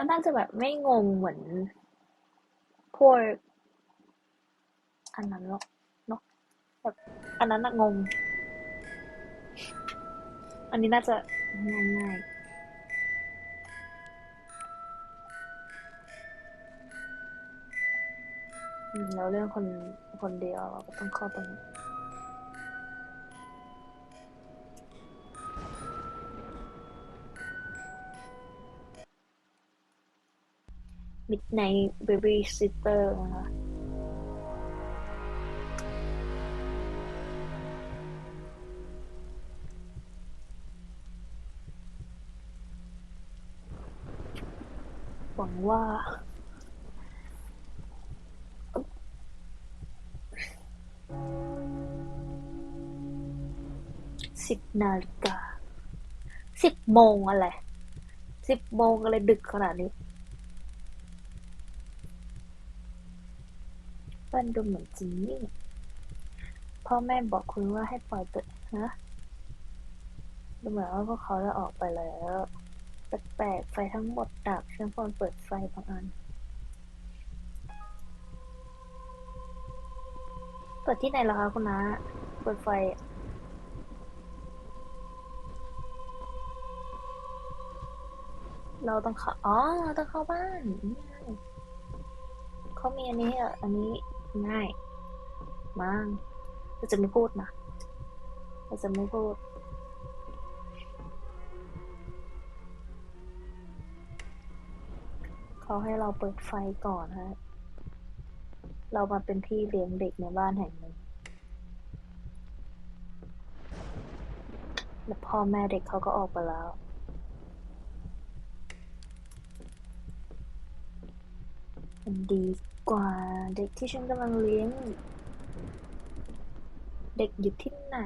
เขาน่าจะแบบไม่งงเหมือนพวกอันนั้นหรอกเนาะแบบอันนั้นอะงง อันนี้น่าจะง่ายๆอืมแล้วเรื่องคนคนเดียวเราก็ต้องเข้าตรงนี้ Midnight Babysitter นะคะหวังว่าสิบนาฬิกาสิบโมงอะไรสิบโมงอะไรดึกขนาดนี้ มันดูเหมือนจริงนี่พ่อแม่บอกคุณว่าให้ปล่อยตัวนะดูเหมือนว่าพวกเขาจะออกไปแล้วแปลกๆไฟทั้งหมดดับฉันควรเปิดไฟบางอัน เปิดที่ไหนเหรอคะคุณน้าเปิดไฟเราต้องเข้า อ๋อ เราต้องเข้าบ้าน เขามีอันนี้อะ อันนี้ ง่ายมากเราจะไม่พูดนะเราจะไม่พูดเขาให้เราเปิดไฟก่อนฮะ เรามาเป็นพี่เลี้ยงเด็กในบ้านแห่งหนึ่งแล้วพ่อแม่เด็กเขาก็ออกไปแล้วมันดี กว่าเด็กที่ฉันกำลังเลี้ยง เด็กอยู่ที่ไหน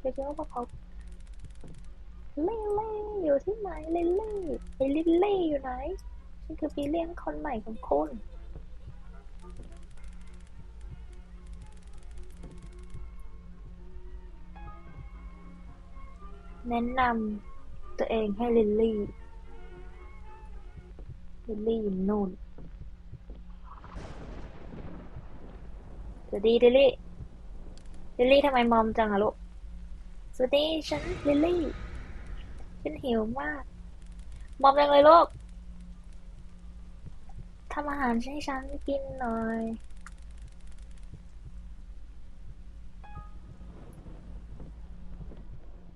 เรียกว่าเขาเล่เล่อยู่ที่ไหนเล่เล่ไอ้ลิลลี่อยู่ไหนฉันคือพี่เลี้ยงคนใหม่ของคุณแนะนำตัวเองให้ลิลลี่ ลิลลี่อยู่นู่น สวัสดีลิลี่ลิลี่ทำไมมอมจังอะลูกสวัสดีฉันลิลี่ฉันหิวมาก มอมจังเลยลูกทำอาหารให้ฉันกินหน่อย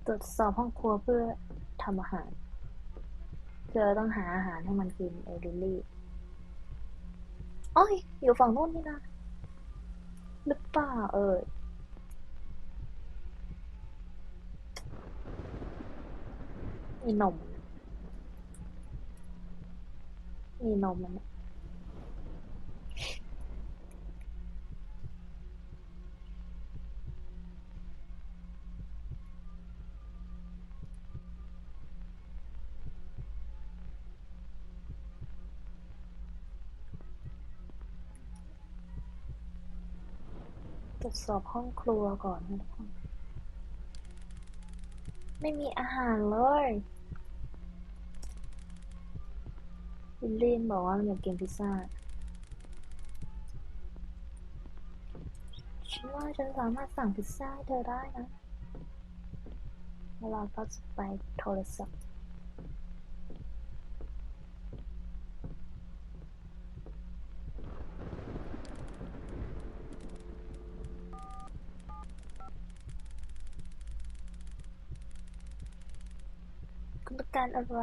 ตรวจสอบห้องครัวเพื่อทำอาหารเธอต้องหาอาหารให้มันกินไอลิลลี่ โอ้ย อยู่ฝั่งนู้นนี่นะ หรือเปล่าเอ่ยมีนม มีนมมันย ตรวจสอบห้องครัวก่อนนะทุกคน ไม่มีอาหารเลยวิลลี่บอกว่ามันอยากกินพิซซ่า ฉันว่าฉันสามารถสั่งพิซซ่าให้เธอได้นะแล้วเราก็จะไปโทรศัพท์ คุณต้อง การอะไร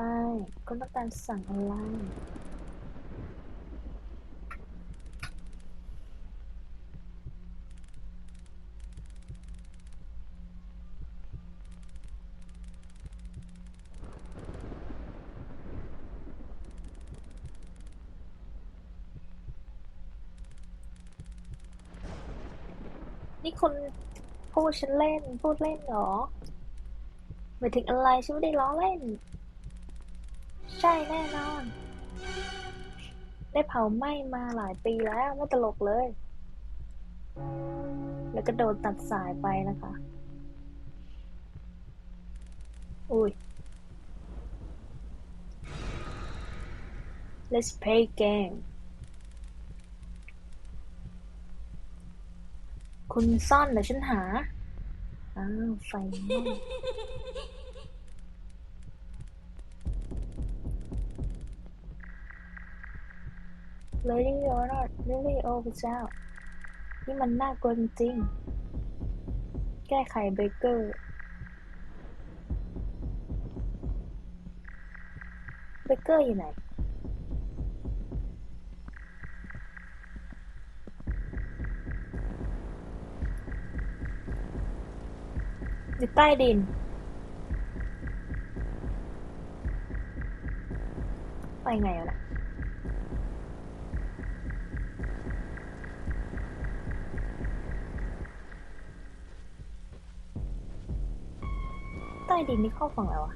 คุณต้องการสั่งอะไร นี่คุณพูดฉันเล่น พูดเล่นเหรอหมายถึงอะไรฉันไม่ได้ล้อเล่น ใช่แน่นอน ได้เผาไหม้มาหลายปีแล้วไม่ตลกเลย แล้วก็โดนตัดสายไปนะคะ อุ้ย let's play game คุณซ่อนเดี๋ยวฉันหา อ้าว ไฟไหม้ Lady or not Lily โอ้พระเจ้า นี่มันน่ากลัวจริง แก้ไขเบเกอร์เบเกอร์อยู่ไหนอยู่ใต้ดิน ไปไงอะ ใต้ดินนี่เข้าฝั่งอะไรวะ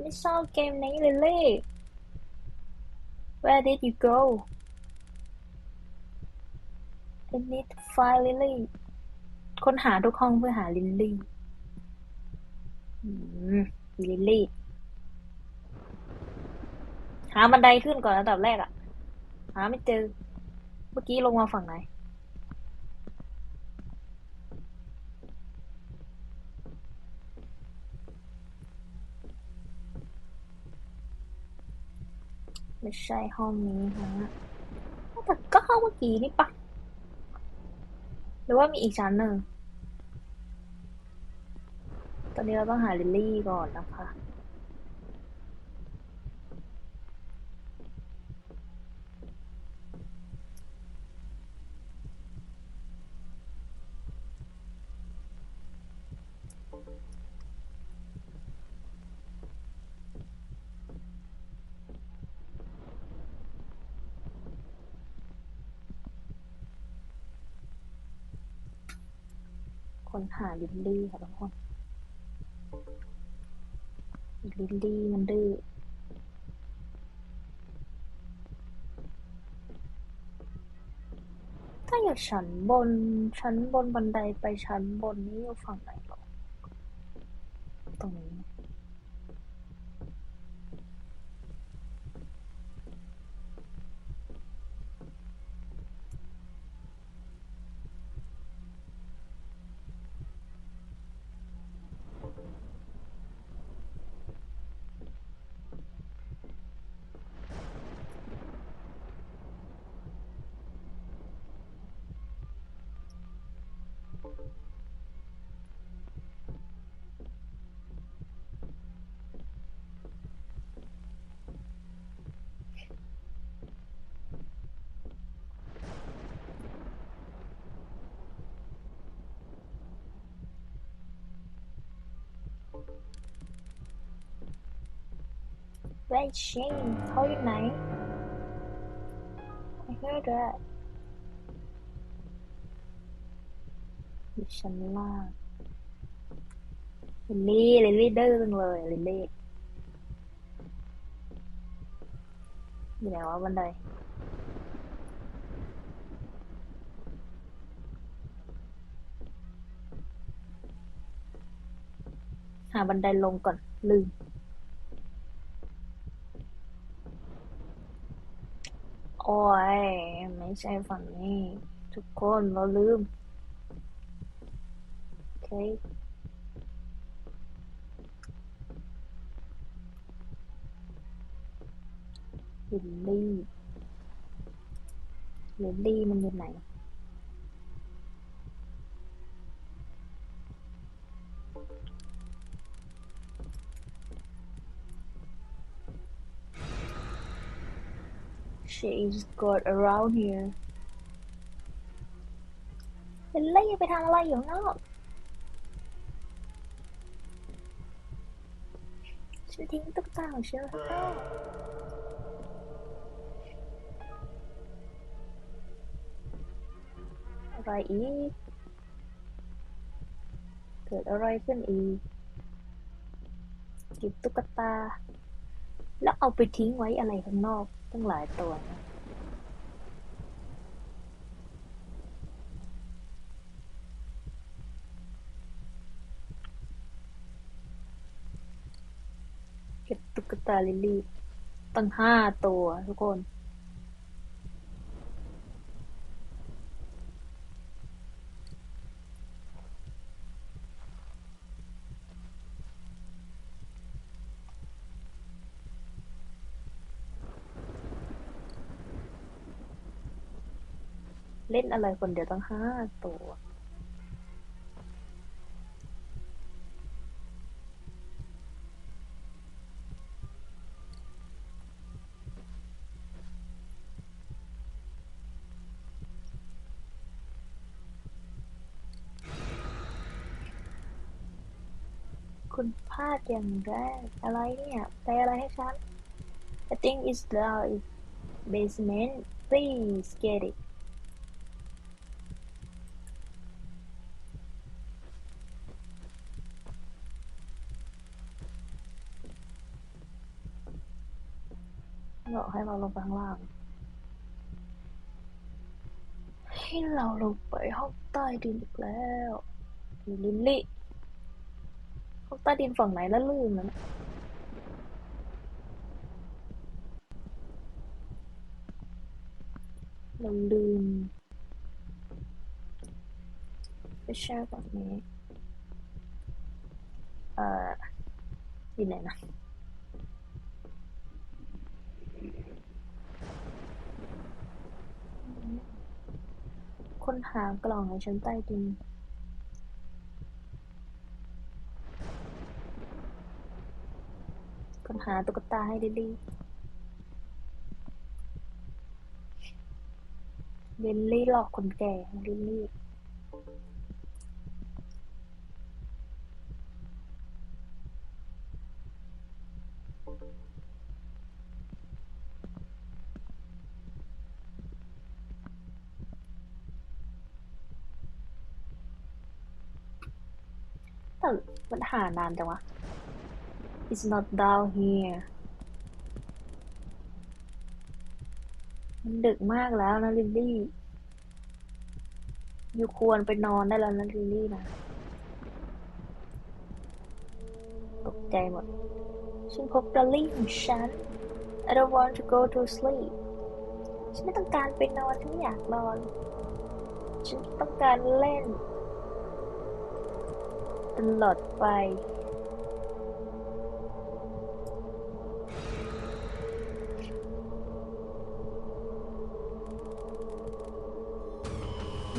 ไม่ชอบเกมนี้เลยเล่ Where did you go I need to find Lily ค้นหาทุกห้องเพื่อหาลิลลี่อืมลิลลี่ หาบันไดขึ้นก่อนอันดับแรกอะหาไม่เจอ เมื่อกี้ลงมาฝั่งไหน จะใช่ห้องนี้ฮะแต่ก็ห้องเมื่อกี้นี่ปะหรือว่ามีอีกชั้นหนึ่ง ตอนนี้เราต้องหาลิลลี่ก่อนนะคะ ค้นหาลิลลี่ค่ะทุกคนลิลลี่มันดื้อถ้าอยู่ชั้นบน ชั้นบนบันไดไปชั้นบนนี่อยู่ฝั่งไหนหรอตรงนี้ เวยชิงเขาอยู่ไหน I heard that อยู่ชั้นล่างลิลลี่ลิลลี่ดื้อจังเลยลิลลี่อยู่ไหนวะบันไดหาบันไดลงก่อน ลืม โอ้ย ไม่ใช่ฝั่งนี้ ทุกคนเราลืม โอเคลิลลี่ลิลลี่มันอยู่ไหน She's got around here ลิลลี่ไปทำอะไรอยู่ข้างนอก จะทิ้งตุ๊กตาของฉันแวอะไรอีก เกิดอะไรขึ้นอีกหยิบตุ๊กตา แล้วเอาไปทิ้งไว้อะไรข้างนอกตั้งหลายตัวนะ ตุ๊กตาลิลลี่ ตั้งห้าตัวทุกคน เล่นอะไรคนเดียวตั้งห้าตัว คุณพลาด อย่างแรกอะไรเนี่ยแปลอะไรให้ฉัน I think it's the basement please get it บอกให้เราลงไปข้างล่าง ให้เราลงไปห้องใต้ดินอีกแล้วลิลลี่ ห้องใต้ดินฝั่งไหนแล้วลืมแล้วนะเราลืมไม่ใช่แบบนี้เอ่ออยู่ไหนนะค้นหากล่องในชั้นใต้ดิน ค้น หาตุ๊กตาให้ลิลลี่ลิลลี่หลอกคนแก่ลิลลี่แต่มันหานานจังวะ It's not down here มันดึกมากแล้วนะลิลลี่ อยู่ควรไปนอนได้แล้วนะลิลลี่นะ ตกใจหมด ฉันพบดอลลี่ของฉัน I don't want to go to sleep ฉันไม่ต้องการไปนอน ฉันไม่อยากนอน ฉันต้องการเล่น ตลอดไป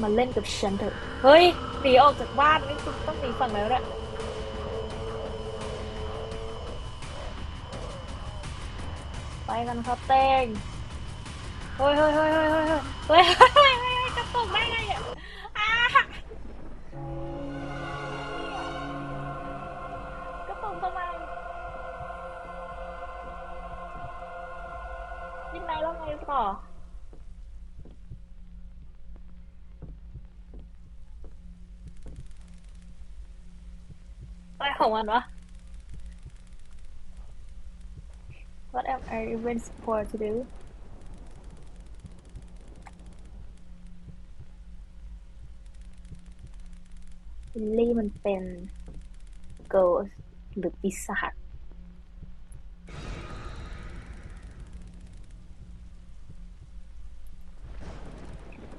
มาเล่นกับฉันเถอะ เฮ้ย หนีออกจากบ้านไม่คุณต้องหนีฝั่งแล้วแหละไปกันครับเต้งเฮ้ยเฮ้ยเฮ้ยเฮ้ยเฮ้ยเฮ้ยจะตกได้ไงอะกรตุกทำไมยิ่งไหนแล้วไงต่อ อะไรของมันวะ What am I even supposed to do วิลลี่มันเป็น ghost หรือปีศาจ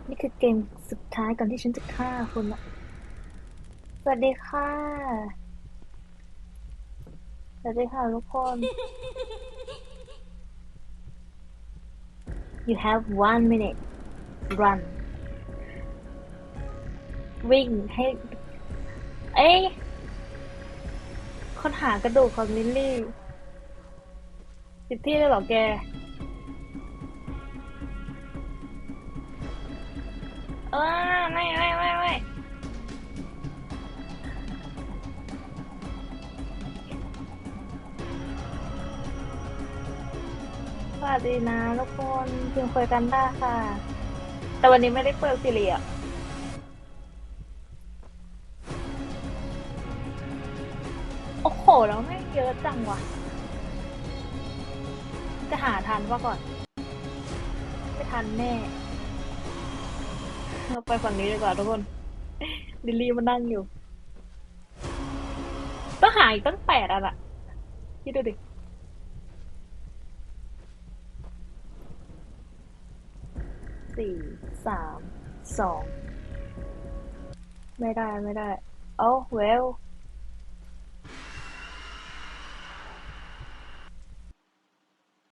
นี่คือเกมสุดท้ายก่อนที่ฉันจะฆ่าคุณอะสวัสดีค่ะ สวัสดีค่ะทุกคน You have one minute run วิ่งให้ เอ้ยค้นหากระดูกของลิลลี่สิบที่เลยเหรอแก เออไม่ไม่ัสดีนะทุกคนพิมพ์คุยกันได้ค่ะ แต่วันนี้ไม่ได้เปิดสิเรียโอ้โห แล้วไม่เยอะจังวะจะหาทันปะก่อน ไม่ทันแน่เราไปฝั่งนี้ดีกว่าทุกคน ดิลลี่มันนั่งอยู่ ต้องหาอีกตั้งแปดอันอะคิดดูดิ สี่สามสองไม่ได้ไม่ได้เอ้าเวล